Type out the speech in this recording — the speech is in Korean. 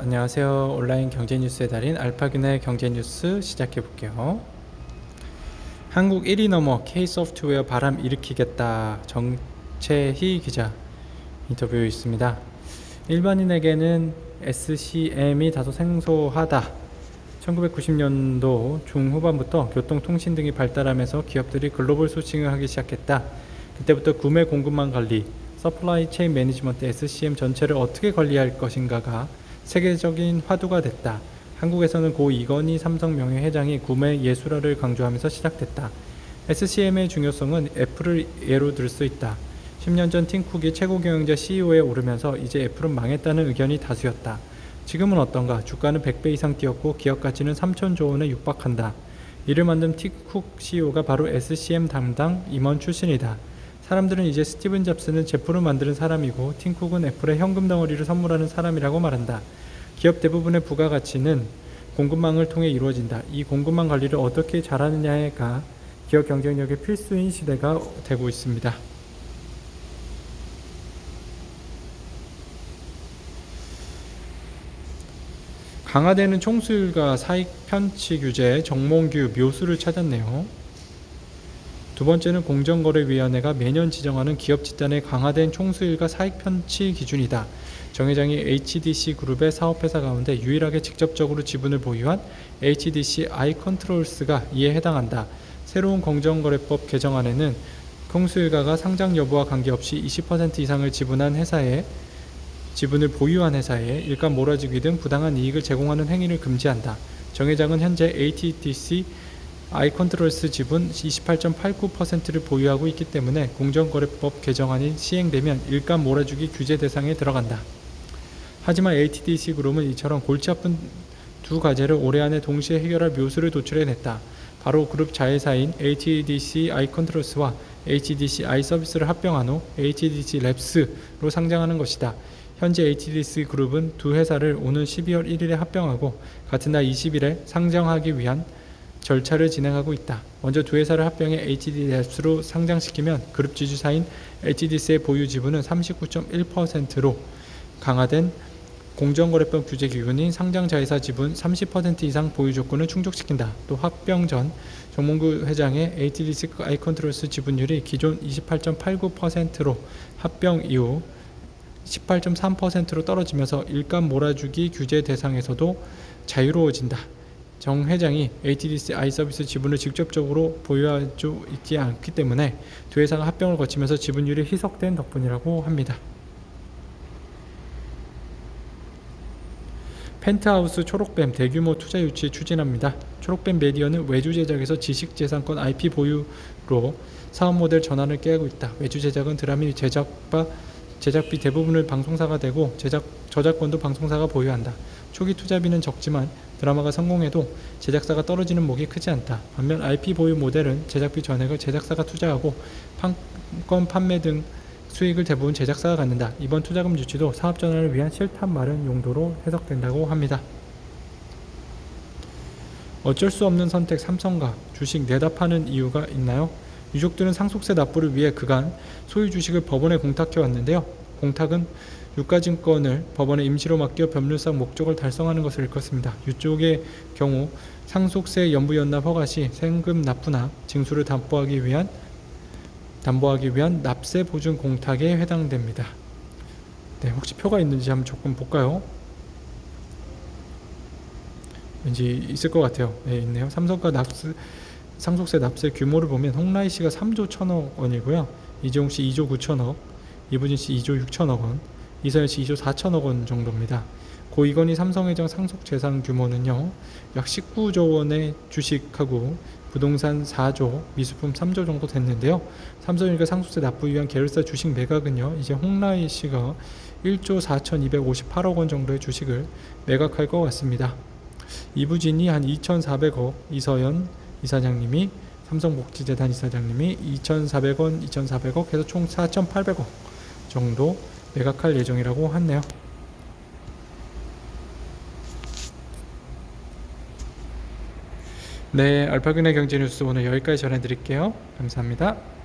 안녕하세요. 온라인 경제 뉴스의 달인 알파균의 경제 뉴스 시작해 볼게요. 한국 1위 넘어 K 소프트웨어 바람 일으키겠다. 정채희 기자 인터뷰 있습니다. 일반인에게는 SCM이 다소 생소하다. 1990년도 중후반부터 교통통신 등이 발달하면서 기업들이 글로벌 소싱을 하기 시작했다. 그때부터 구매 공급망 관리, 서플라이 체인 매니지먼트 SCM 전체를 어떻게 관리할 것인가가 세계적인 화두가 됐다. 한국에서는 고 이건희 삼성 명예회장이 구매 예술화를 강조하면서 시작됐다. SCM의 중요성은 애플을 예로 들 수 있다. 10년 전 팀쿡이 최고 경영자 CEO에 오르면서 이제 애플은 망했다는 의견이 다수였다. 지금은 어떤가? 주가는 100배 이상 뛰었고 기업 가치는 3천조 원에 육박한다. 이를 만든 팀쿡 CEO가 바로 SCM 담당 임원 출신이다. 사람들은 이제 스티븐 잡스는 제품을 만드는 사람이고 팀쿡은 애플의 현금 덩어리를 선물하는 사람이라고 말한다. 기업 대부분의 부가가치는 공급망을 통해 이루어진다. 이 공급망 관리를 어떻게 잘하느냐가 기업 경쟁력의 필수인 시대가 되고 있습니다. 강화되는 총수율과 사익 편취 규제, 정몽규 묘수를 찾았네요. 두 번째는 공정거래위원회가 매년 지정하는 기업 집단의 강화된 총수율과 사익 편취 기준이다. 정 회장이 HDC 그룹의 사업회사 가운데 유일하게 직접적으로 지분을 보유한 HDC 아이컨트롤스가 이에 해당한다. 새로운 공정거래법 개정안에는 총수일가가 상장 여부와 관계없이 20% 이상을 지분한 회사에 지분을 보유한 회사에 일감 몰아주기 등 부당한 이익을 제공하는 행위를 금지한다. 정 회장은 현재 HTC 아이컨트롤스 지분 28.89%를 보유하고 있기 때문에 공정거래법 개정안이 시행되면 일감 몰아주기 규제 대상에 들어간다. 하지만 HTC 그룹은 이처럼 골치 아픈 두 과제를 올해 안에 동시에 해결할 묘수를 도출해냈다. 바로 그룹 자회사인 HDC 아이컨트롤스와 HDC 아이서비스를 합병한 후 HDC 랩스로 상장하는 것이다. 현재 HDC 그룹은 두 회사를 오는 12월 1일에 합병하고 같은 날 20일에 상장하기 위한 절차를 진행하고 있다. 먼저 두 회사를 합병해 HD랩스로 상장시키면 그룹 지주사인 HDC의 보유 지분은 39.1%로 강화된 공정거래법 규제 기준인 상장 자회사 지분 30% 이상 보유 조건을 충족시킨다. 또 합병 전 정몽구 회장의 HDC 아이컨트롤스 지분율이 기존 28.89%로 합병 이후 18.3%로 떨어지면서 일감 몰아주기 규제 대상에서도 자유로워진다. 정 회장이 HDC 아이서비스 지분을 직접적으로 보유할 수 있지 않기 때문에 두 회사가 합병을 거치면서 지분율이 희석된 덕분이라고 합니다. 펜트하우스 초록뱀 대규모 투자 유치 추진합니다. 초록뱀 메디어는 외주 제작에서 지식 재산권 IP 보유로 사업 모델 전환을 깨하고 있다. 외주 제작은 드라마 제작과 제작비 대부분을 방송사가 되고 제작 저작권도 방송사가 보유한다. 초기 투자비는 적지만 드라마가 성공해도 제작사가 떨어지는 목이 크지 않다. 반면 IP 보유 모델은 제작비 전액을 제작사가 투자하고 판권 판매 등 수익을 대부분 제작사가 갖는다. 이번 투자금 유치도 사업 전환을 위한 실탄 마련 용도로 해석된다고 합니다. 어쩔 수 없는 선택 삼성가 주식 내다 파는 이유가 있나요? 유족들은 상속세 납부를 위해 그간 소유 주식을 법원에 공탁해 왔는데요. 공탁은 유가증권을 법원에 임시로 맡겨 법률상 목적을 달성하는 것을 일컫습니다. 유족의 경우 상속세 연부연납 허가 시 세금 납부나 징수를 담보하기 위한 담보하기 위한 납세 보증 공탁에 해당됩니다. 네, 혹시 표가 있는지 한번 조금 볼까요? 왠지 있을 것 같아요. 네, 있네요. 삼성가 납세 상속세 납세 규모를 보면 홍라희 씨가 3조 1천억 원이고요. 이재용 씨 2조 9천억, 이부진 씨 2조 6천억 원, 이서연 씨 2조 4천억 원 정도입니다. 고 이건희 삼성회장 상속 재산 규모는요. 약 19조 원의 주식하고 부동산 4조, 미술품 3조 정도 됐는데요. 삼성일가 상속세 납부 위한 계열사 주식 매각은요. 이제 홍라희 씨가 1조 4,258억 원 정도의 주식을 매각할 것 같습니다. 이부진이 한 2,400억, 이서연 이사장님이 삼성복지재단 이사장님이 2,400원, 2,400억 해서 총 4,800억 정도 매각할 예정이라고 하네요. 네, 알파균의 경제 뉴스 오늘 여기까지 전해드릴게요. 감사합니다.